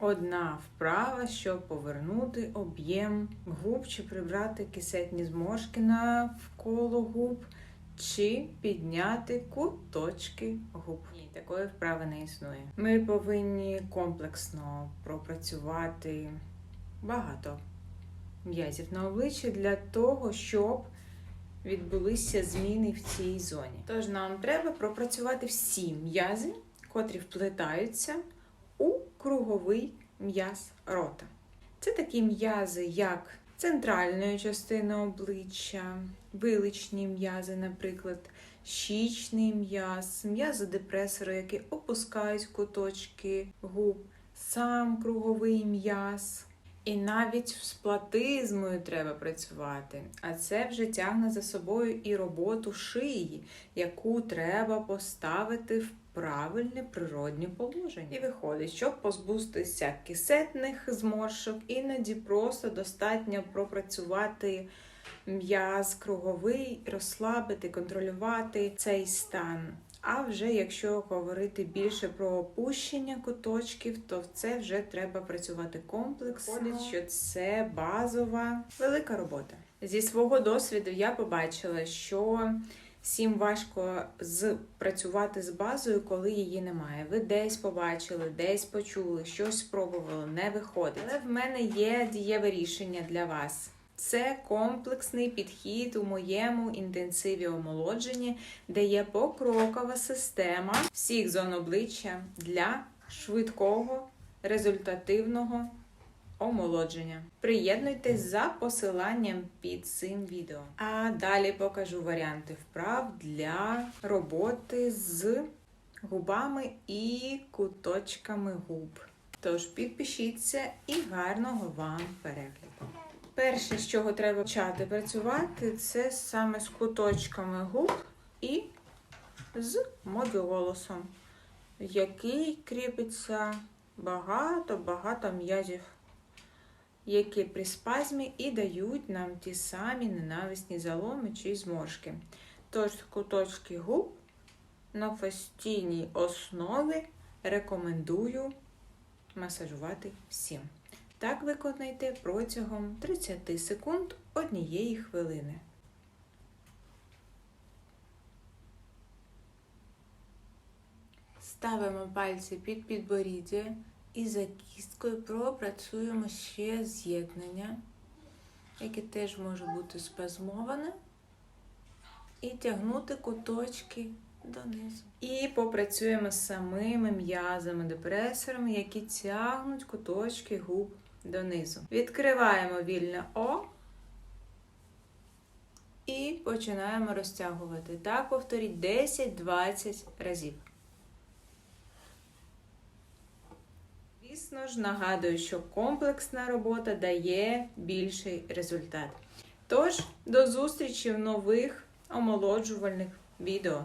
Одна вправа, щоб повернути об'єм губ, чи прибрати кисетні зморшки навколо губ, чи підняти куточки губ. Ні, такої вправи не існує. Ми повинні комплексно пропрацювати багато м'язів на обличчі для того, щоб відбулися зміни в цій зоні. Тож нам треба пропрацювати всі м'язи, котрі вплетаються у круговий м'яз рота. Це такі м'язи, як центральної частини обличчя, виличні м'язи, наприклад, щічний м'яз, м'язи-депресора, які опускають куточки губ, сам круговий м'яз. І навіть з платизмою треба працювати. А це вже тягне за собою і роботу шиї, яку треба поставити в правильне природнє положення. І виходить, щоб позбутися кисетних зморшок, іноді просто достатньо пропрацювати м'яз круговий, розслабити, контролювати цей стан. А вже якщо говорити більше про опущення куточків, то це вже треба працювати комплексно. Що це базова велика робота. Зі свого досвіду я побачила, що всім важко з працювати з базою, коли її немає. Ви десь побачили, десь почули, щось спробували, не виходить. Але в мене є дієве рішення для вас. Це комплексний підхід у моєму інтенсиві омолодження, де є покрокова система всіх зон обличчя для швидкого результативного омолодження. Приєднуйтесь за посиланням під цим відео. А далі покажу варіанти вправ для роботи з губами і куточками губ. Тож підпишіться і гарного вам перегляду. Перше, з чого треба почати працювати, це саме з куточками губ і з мобіголосом, який кріпиться багато-багато м'язів, які при спазмі і дають нам ті самі ненависні заломи чи зморшки. Тож куточки губ на постійній основі рекомендую масажувати всім. Так виконайте протягом 30 секунд однієї хвилини. Ставимо пальці під підборіддя і за кісткою пропрацюємо ще з'єднання, яке теж може бути спазмоване, і тягнути куточки донизу. І попрацюємо з самими м'язами, депресорами, які тягнуть куточки губ донизу. Відкриваємо вільне О і починаємо розтягувати. Так повторіть 10-20 разів. Звісно ж, нагадую, що комплексна робота дає більший результат. Тож, до зустрічі в нових омолоджувальних відео.